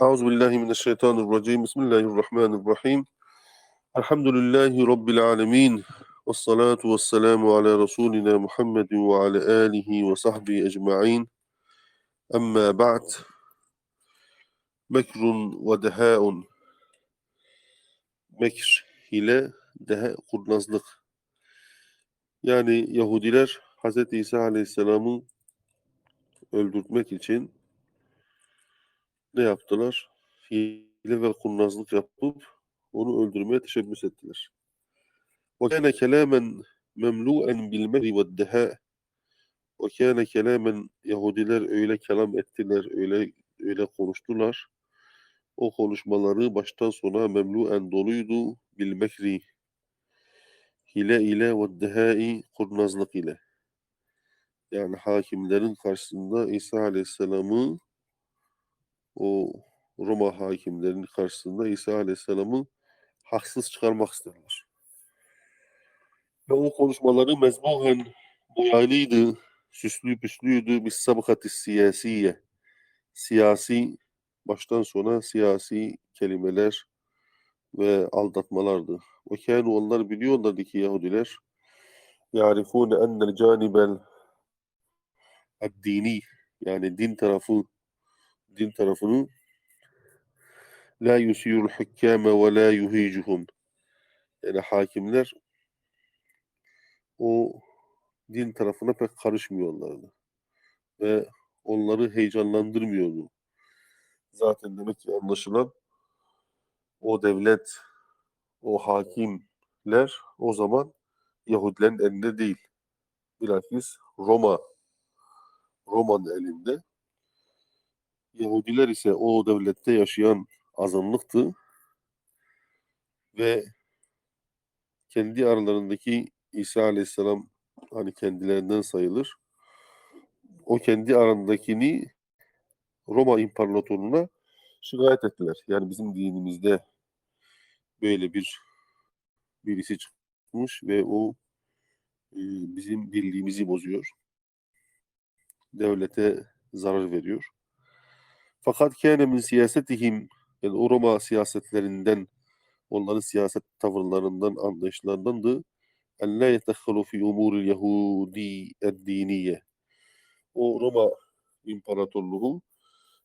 Euzu billahi mineşşeytanirracim. Bismillahirrahmanirrahim. Elhamdülillahi rabbil alamin. Ves salatu ves selamu ala rasulina Muhammedin ve ala alihi ve sahbihi ecmaîn. Amma ba'd. Mekrun ve dehaun. Mekr ile dehe kurnazlık. Yani Yahudiler Hz. İsa Aleyhisselam'ı öldürtmek için ne yaptılar? Hile ve kurnazlık yapıp onu öldürmeye teşebbüs ettiler. Ve kâne kelâmen memlûen bil mehri ve dehâ ve kâne kelâmen Yahudiler öyle kelam ettiler, öyle öyle konuştular. O konuşmaları baştan sona memluen doluydu bil mekri hile ile ve dehai kurnazlık ile. Yani hakimlerin karşısında İsa Aleyhisselam'ı o Roma hakimlerinin karşısında İsa Aleyhisselam'ı haksız çıkarmak isterler. Ve o konuşmaları mezmuhen boyalıydı, süslü püslüydü, bir sabıkati siyasiye. Siyasi, baştan sona siyasi kelimeler ve aldatmalardı. Ve kânu onlar biliyorlardı ki Yahudiler yarifûne ennel canibel dini yani din tarafı din tarafını la yusirul hukkâme ve la yuhicuhum yani hakimler o din tarafına pek karışmıyorlardı ve onları heyecanlandırmıyordu. Zaten demek ki anlaşılan o devlet, o hakimler o zaman Yahudilerin elinde değil. Bilakis Roma, Roma'nın elinde. Yahudiler ise o devlette yaşayan azınlıktı ve kendi aralarındaki İsa Aleyhisselam hani kendilerinden sayılır. O kendi arasındakini Roma İmparatorluğu'na şikayet ettiler. Yani bizim dinimizde böyle bir birisi çıkmış ve o e, bizim birliğimizi bozuyor. Devlete zarar veriyor. Fakat kâne min siyasetihim yani o Roma siyasetlerinden onların siyaset tavırlarından anlayışlarındandı. En la yetehhalu fi umuril yahudi diniye. O Roma imparatorluğu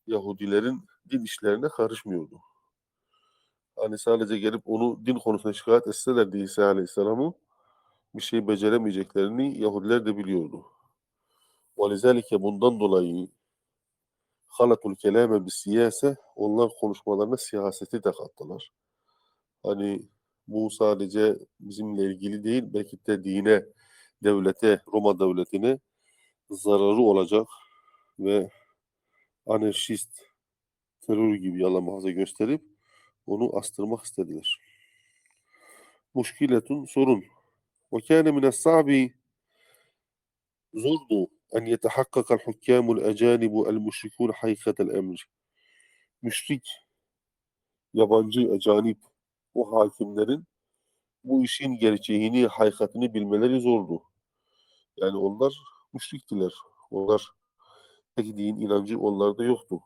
Yahudilerin din işlerine karışmıyordu. Hani sadece gelip onu din konusuna şikayet etselerdi İsa Aleyhisselam'ı bir şey beceremeyeceklerini Yahudiler de biliyordu. Ve bundan dolayı halatul kelame bis siyase onlar konuşmalarına siyaseti de kattılar. Hani bu sadece bizimle ilgili değil belki de dine, devlete, Roma devletine zararı olacak ve anarşist terör gibi yalan gösterip onu astırmak istediler. Muşkiletun sorun. Ve kâne mines sa'bi zordu yetehakkakal hukkamul ecanibu el müşrikûn hakikatel emr. Müşrik, yabancı, ecanip, o hakimlerin bu işin gerçeğini, hakikatini bilmeleri zordu. Yani onlar müşriktiler. Onlar tek din inancı onlarda yoktu.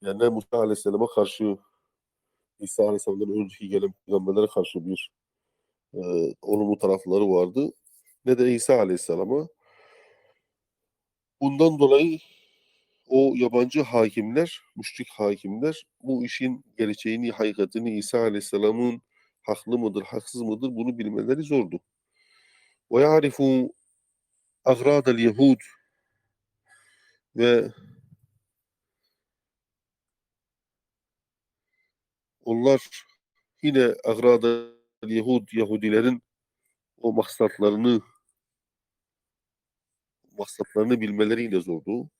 Yani Musa Aleyhisselam'a karşı İsa Aleyhisselam'dan önceki gelen peygamberlere karşı bir e, olumlu tarafları vardı. Ne de İsa Aleyhisselam'a. Bundan dolayı o yabancı hakimler, müşrik hakimler bu işin gerçeğini, hakikatini İsa Aleyhisselam'ın haklı mıdır, haksız mıdır bunu bilmeleri zordu. Ve ya'rifu agradel yehud ve onlar yine agrada Yahud Yahudilerin o maksatlarını maksatlarını bilmeleri yine zordu.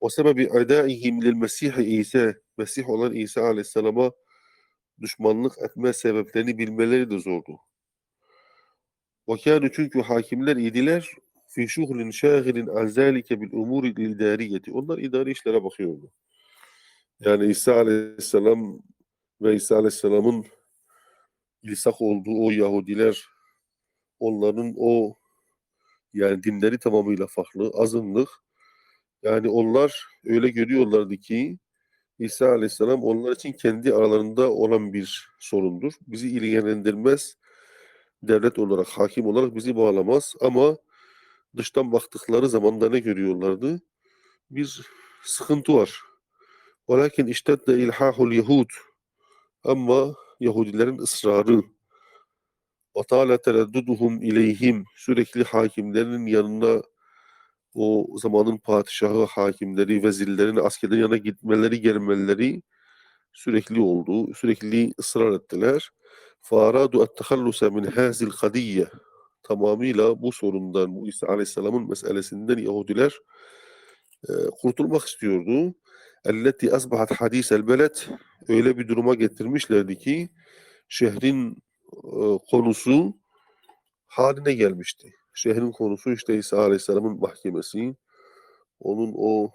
O sebebi adaihim lil Mesih İsa Mesih olan İsa Aleyhisselam'a düşmanlık etme sebeplerini bilmeleri de zordu. Kânu çünkü hakimler idiler fi şuhlin şâgilin an zâlike bil umuri idariyeti. Onlar idari işlere bakıyordu. Yani İsa Aleyhisselam ve İsa Aleyhisselam'ın ilsak olduğu o Yahudiler onların o yani dinleri tamamıyla farklı, azınlık. Yani onlar öyle görüyorlardı ki İsa Aleyhisselam onlar için kendi aralarında olan bir sorundur. Bizi ilgilendirmez. Devlet olarak, hakim olarak bizi bağlamaz. Ama dıştan baktıkları zaman da ne görüyorlardı? Bir sıkıntı var. Velakin iştedde ilhahul yehud. Ama Yahudilerin ısrarı ve tâle teredduduhum ileyhim sürekli hakimlerin yanına o zamanın padişahı, hakimleri, vezirlerin askerlerin yanına gitmeleri, gelmeleri sürekli oldu. Sürekli ısrar ettiler. فَاَرَادُوا اَتَّخَلُّسَ مِنْ هَذِي الْقَدِيَّةِ Tamamıyla bu sorundan, bu İsa Aleyhisselam'ın meselesinden Yahudiler e, kurtulmak istiyordu. اَلَّتِي أَصْبَحَتْ حَد۪يسَ الْبَلَدِ Öyle bir duruma getirmişlerdi ki şehrin e, konusu haline gelmişti. Şehrin konusu işte İsa Aleyhisselam'ın mahkemesi, onun o,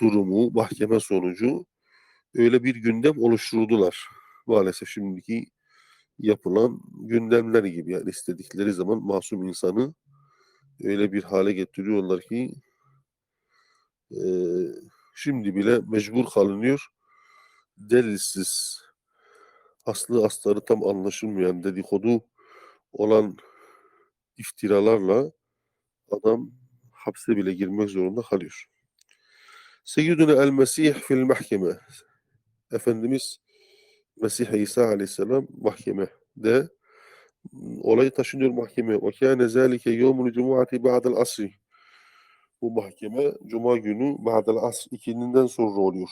durumu, mahkeme sonucu öyle bir gündem oluşturdular. Maalesef şimdiki yapılan gündemler gibi yani istedikleri zaman masum insanı öyle bir hale getiriyorlar ki e, şimdi bile mecbur kalınıyor. Delilsiz, aslı astarı tam anlaşılmayan dedikodu olan iftiralarla adam hapse bile girmek zorunda kalıyor. Seyyiduna el Mesih fil mahkeme. Efendimiz Mesih İsa aleyhisselam mahkemede olayı taşınıyor mahkeme. Ve kâne zâlike yevmul cumuati ba'del asri. Bu mahkeme cuma günü ba'del asr ikindinden sonra oluyor.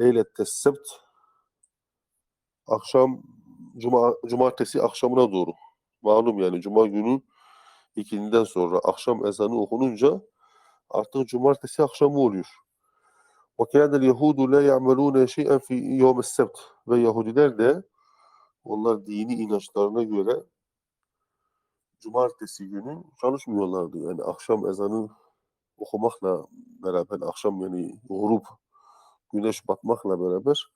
Leylette sebt akşam cuma cumartesi akşamına doğru. Malum yani cuma günü ikinden sonra akşam ezanı okununca artık cumartesi akşamı oluyor. وَكَانَ الْيَهُودُ لَا يَعْمَلُونَ شَيْئًا فِي يَوْمِ السَّبْتِ Ve Yahudiler de onlar dini inançlarına göre cumartesi günü çalışmıyorlardı. Yani akşam ezanı okumakla beraber, akşam yani grup güneş batmakla beraber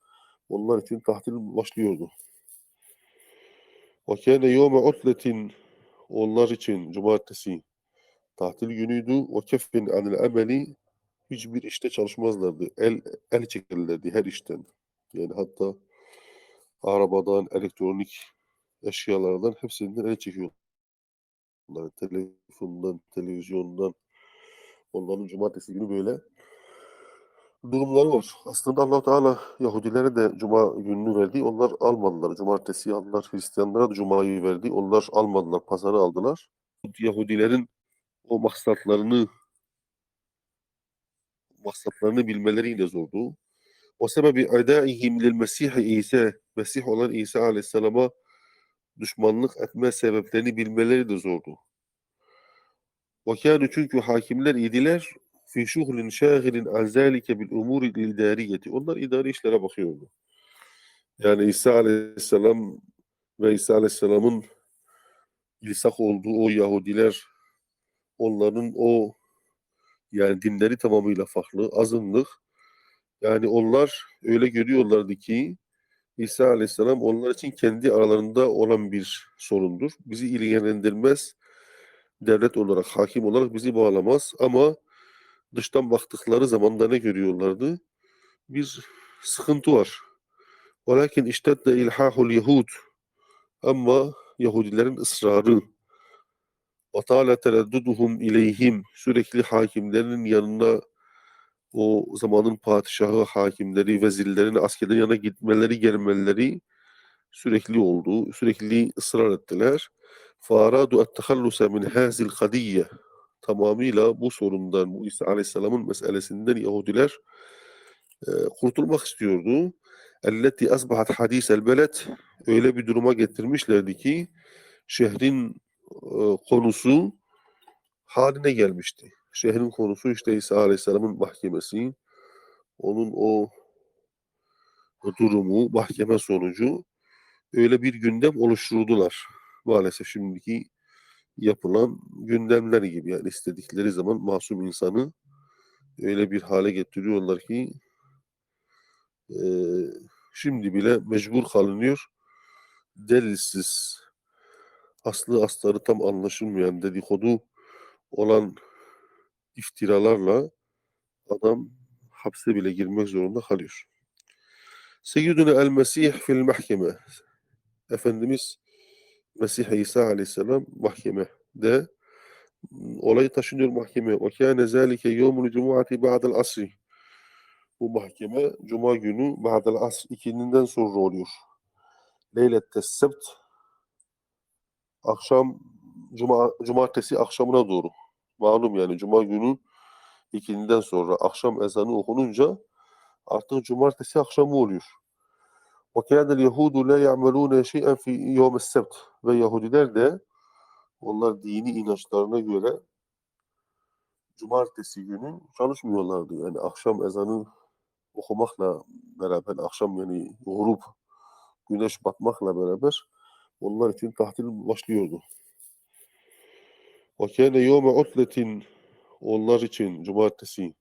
onlar için tahtil başlıyordu. وَكَانَ يَوْمَ عُطْلَةٍ Onlar için cumartesi tatil günüydü. وَكَفٍ عَنِ الْعَمَلِ Hiçbir işte çalışmazlardı. El, el çekilirlerdi her işten. Yani hatta arabadan, elektronik eşyalardan hepsinden el çekiyorlar. Telefondan, televizyondan. Onların cumartesi günü böyle durumları var. Aslında allah Teala Yahudilere de cuma gününü verdi. Onlar almadılar. Cumartesi aldılar. Hristiyanlara da cumayı verdi. Onlar almadılar. Pazarı aldılar. Yahudilerin o maksatlarını maksatlarını bilmeleri yine zordu. O sebebi edaihim lil Mesih İsa Mesih olan İsa Aleyhisselam'a düşmanlık etme sebeplerini bilmeleri de zordu. Ve kânü çünkü hakimler idiler fi şuhlin şâgilin an bil umuri idariyeti. Onlar idari işlere bakıyordu. Yani İsa Aleyhisselam ve İsa Aleyhisselam'ın ilsak olduğu o Yahudiler onların o yani dinleri tamamıyla farklı, azınlık. Yani onlar öyle görüyorlardı ki İsa Aleyhisselam onlar için kendi aralarında olan bir sorundur. Bizi ilgilendirmez. Devlet olarak, hakim olarak bizi bağlamaz. Ama dıştan baktıkları zaman da ne görüyorlardı? Bir sıkıntı var. Velakin iştedde ilhahul yehud. Ama Yahudilerin ısrarı ve tâle teredduduhum ileyhim sürekli hakimlerin yanına o zamanın padişahı, hakimleri, vezirlerin askerlerin yanına gitmeleri, gelmeleri sürekli oldu. Sürekli ısrar ettiler. فَاَرَادُوا اَتَّخَلُّسَ مِنْ هَذِي الْقَدِيَّةِ tamamıyla bu sorundan, bu İsa Aleyhisselam'ın meselesinden Yahudiler e, kurtulmak istiyordu. Elleti asbahat hadis elbelet öyle bir duruma getirmişlerdi ki şehrin e, konusu haline gelmişti. Şehrin konusu işte İsa Aleyhisselam'ın mahkemesi, onun o durumu, mahkeme sonucu öyle bir gündem oluşturdular. Maalesef şimdiki yapılan gündemler gibi yani istedikleri zaman masum insanı öyle bir hale getiriyorlar ki e, şimdi bile mecbur kalınıyor. Delilsiz, aslı astarı tam anlaşılmayan dedikodu olan iftiralarla adam hapse bile girmek zorunda kalıyor. Seyyiduna el-Mesih fil mahkeme. Efendimiz Mesih İsa aleyhisselam mahkemede olayı taşınıyor mahkemeye. Ve kâne zâlike yevmul cumuati ba'del asri. Bu mahkeme cuma günü ba'del asr ikindinden sonra oluyor. Leylette sebt akşam cuma cumartesi akşamına doğru. Malum yani cuma günü ikindinden sonra akşam ezanı okununca artık cumartesi akşamı oluyor. وَكَانَ الْيَهُودُ لَا يَعْمَلُونَ شَيْئًا فِي يَوْمِ السَّبْتِ Ve Yahudiler de onlar dini inançlarına göre cumartesi günü çalışmıyorlardı. Yani akşam ezanı okumakla beraber, akşam yani grup güneş batmakla beraber onlar için tahtil başlıyordu. وَكَانَ يَوْمَ عُطْلَةٍ Onlar için cumartesi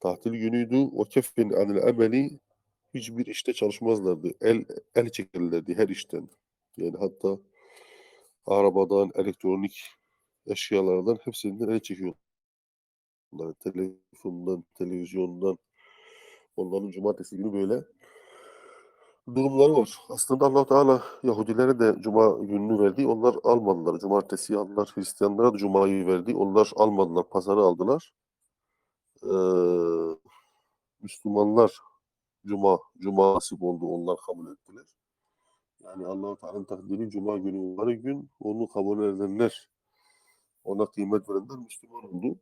tatil günüydü. وَكَفٍ عَنِ الْعَمَلِ Hiçbir işte çalışmazlardı. El, el çekilirlerdi her işten. Yani hatta arabadan, elektronik eşyalardan hepsinden el çekiyorlar. Telefondan, televizyondan. Onların cumartesi günü böyle durumları var. Aslında allah Teala Yahudilere de cuma gününü verdi. Onlar almadılar. Cumartesi aldılar. Hristiyanlara da cumayı verdi. Onlar almadılar. Pazarı aldılar. Ee, Müslümanlar cuma, cuma nasip oldu. Onlar kabul ettiler. Yani allah Teala'nın takdiri cuma günü var gün onu kabul edenler ona kıymet verenler Müslüman oldu.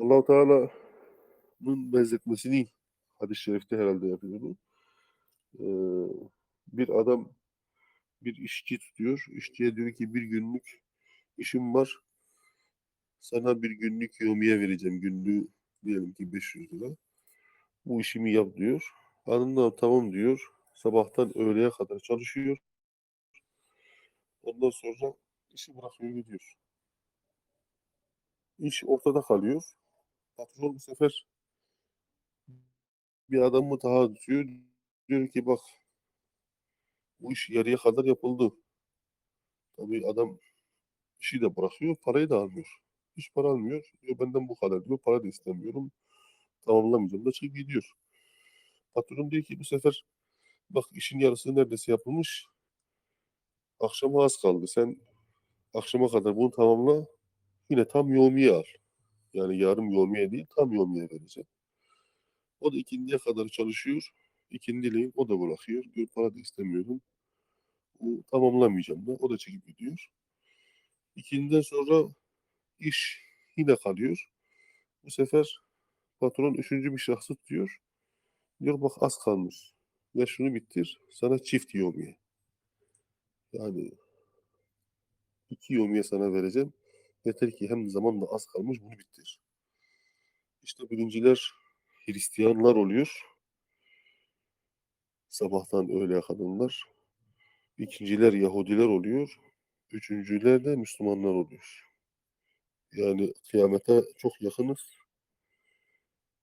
allah Teala'nın benzetmesini hadis-i şerifte herhalde yapıyordu. Ee, bir adam bir işçi tutuyor. İşçiye diyor ki bir günlük işim var. Sana bir günlük yomiye vereceğim. Günlüğü diyelim ki 500 lira. Bu işimi yap diyor. Ardından tamam diyor. Sabahtan öğleye kadar çalışıyor. Ondan sonra işi bırakıyor gidiyor. İş ortada kalıyor. Patron bu sefer bir adamı daha tutuyor. Diyor ki bak bu iş yarıya kadar yapıldı. Tabii adam işi de bırakıyor, parayı da almıyor. Hiç para almıyor. Diyor benden bu kadar diyor. Para da istemiyorum. Tamamlamayacağım da çıkıp gidiyor. Patron diyor ki bu sefer bak işin yarısı neredeyse yapılmış. Akşama az kaldı. Sen akşama kadar bunu tamamla. Yine tam yomiye al. Yani yarım yomiye değil tam yomiye vereceğim. O da ikindiye kadar çalışıyor. İkindileyin o da bırakıyor. Diyor para da istemiyorum. O, tamamlamayacağım da. O da çekip gidiyor. İkinden sonra iş yine kalıyor. Bu sefer patron üçüncü bir şahsı diyor. Diyor bak az kalmış. Ya şunu bitir. Sana çift yomiye. Yani iki yomiye sana vereceğim. Yeter ki hem zaman da az kalmış bunu bitir. İşte birinciler Hristiyanlar oluyor. Sabahtan öğleye kadınlar. İkinciler Yahudiler oluyor. Üçüncüler de Müslümanlar oluyor. Yani kıyamete çok yakınız.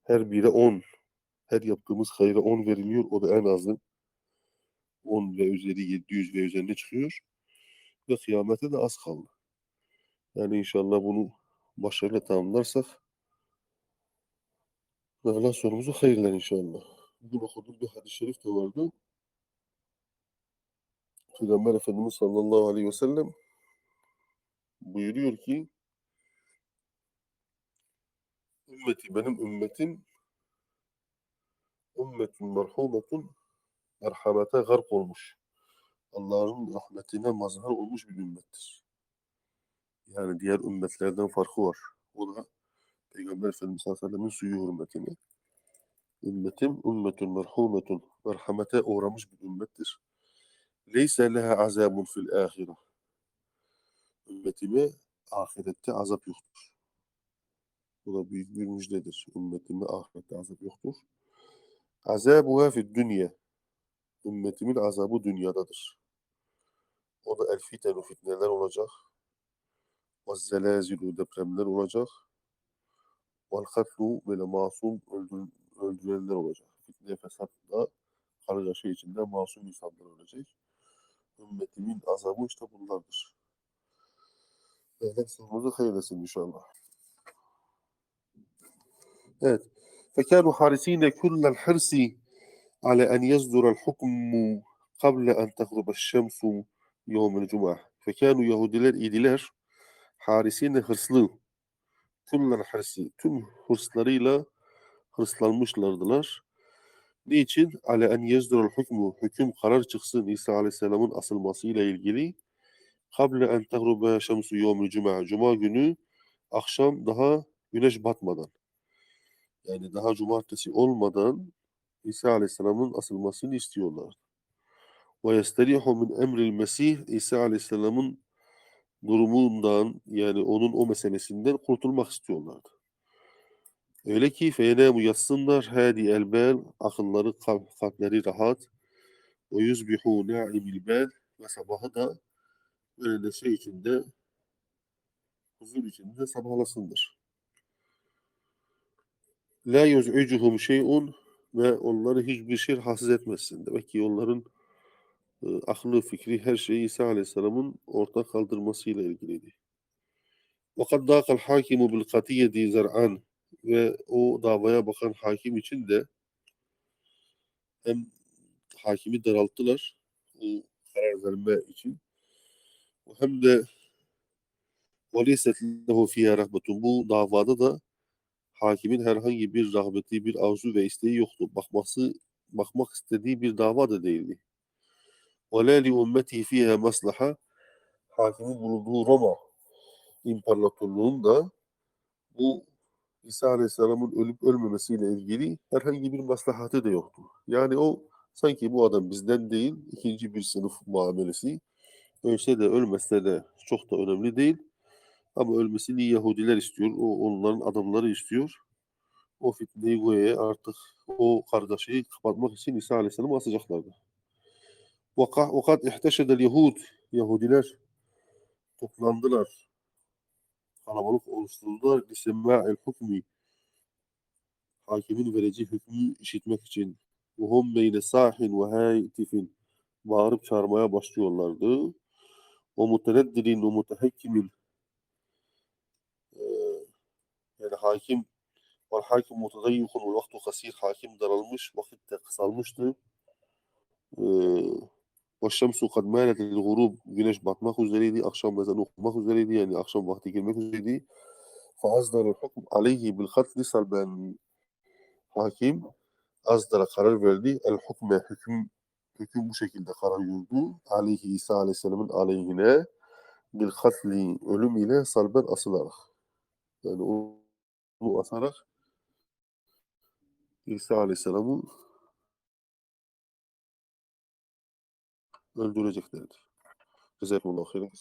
Her bire on. Her yaptığımız hayra on veriliyor. O da en azı 10 ve üzeri 700 ve üzerine çıkıyor. Ve kıyamete de az kaldı. Yani inşallah bunu başarıyla tamamlarsak Allah sonumuzu hayırlar inşallah. Bugün okuduğum bir hadis-i şerif de vardı. Peygamber Efendimiz sallallahu aleyhi ve sellem buyuruyor ki ümmeti benim ümmetim ümmetun merhumetun merhamete gark olmuş. Allah'ın rahmetine mazhar olmuş bir ümmettir. Yani diğer ümmetlerden farkı var. O da Peygamber Efendimiz sallallahu aleyhi ve sellem'in suyu hürmetine. Ümmetim ümmetun merhumetun merhamete uğramış bir ümmettir. Leyse leha azabun fil ahire. Ümmetime ahirette azap yoktur. Bu da büyük bir müjdedir. Ümmetime ahirette azap yoktur. Azabuha fid dünya. Ümmetimin azabı dünyadadır. O da el fitenu fitneler olacak. Ve depremler olacak. Vel katlu böyle masum öldür, öldürülenler olacak. Fitne fesatla kargaşa içinde masum insanlar ölecek. Ümmetimin azabı işte bunlardır. Allah sonumuzu hayırlasın inşallah. Evet. فكانوا حارسين كل الحرص على أن يصدر الحكم قبل أن تغرب الشمس يوم الجمعة فكانوا Yahudiler idiler harisine hırslı kullal hırsı tüm hırslarıyla hırslanmışlardılar. Niçin? Ale en yezdurul hükmü hüküm karar çıksın İsa Aleyhisselam'ın asılmasıyla ilgili kable en tegrube şemsu yevmül cuma cuma günü akşam daha güneş batmadan yani daha cumartesi olmadan İsa Aleyhisselam'ın asılmasını istiyorlar. Ve yesterihu min emril mesih İsa Aleyhisselam'ın durumundan yani onun o meselesinden kurtulmak istiyorlardı. Öyle ki feyenemu yatsınlar hadi elbel akılları kalp- kalpleri rahat ve yuzbihu naimil bel ve sabahı da böyle neşe içinde huzur içinde sabahlasınlar. La yuz'icuhum şey'un ve onları hiçbir şey rahatsız etmesin. Demek ki onların e, aklı, fikri, her şeyi İsa Aleyhisselam'ın ortak kaldırmasıyla ilgiliydi. وَقَدْ دَاقَ الْحَاكِمُ بِالْقَتِيَّةِ زَرْعًا Ve o davaya bakan hakim için de hem hakimi daralttılar o karar verme için hem de وَلَيْسَتْ لَهُ فِيهَا رَحْمَةٌ Bu davada da hakimin herhangi bir rahmeti, bir arzu ve isteği yoktu. Bakması, bakmak istediği bir dava da değildi. وَلَا لِأُمَّتِهِ فِيهَا مَصْلَحَ Hakimin bulunduğu Roma İmparatorluğunda bu İsa Aleyhisselam'ın ölüp ölmemesiyle ilgili herhangi bir maslahatı da yoktu. Yani o sanki bu adam bizden değil, ikinci bir sınıf muamelesi. Ölse de ölmese de çok da önemli değil. Ama ölmesini Yahudiler istiyor, o onların adamları istiyor. O fitneyi Goya'ya artık o kargaşayı kapatmak için İsa Aleyhisselam'ı asacaklardı. Vakat ihteşedel Yahud, Yahudiler toplandılar. Kalabalık oluşturdular. Lisemmâ'el hukmi. Hakimin vereceği hükmü işitmek için. Beyne sahin ve haytifin. Bağırıp çağırmaya başlıyorlardı. O muteneddilin ve mutehekkimin. Ee, yani hakim vel hakim mutadayyukun vel vaktu kasir. Hakim daralmış vakit de kısalmıştı ee, ve şemsu kad mâletil gurub. Güneş batmak üzereydi akşam ezanı okumak üzereydi yani akşam vakti girmek üzereydi. Fa azdarul hukm aleyhi bil katli salben hakim azdara karar verdi. El hukme hüküm hüküm bu şekilde karar yürüdü. Aleyhi İsa aleyhisselamın aleyhine bil katli ölüm ile salben asılarak. Yani o onu asarak İsa Aleyhisselam'ı öldüreceklerdi. Cezakumullahu khairan.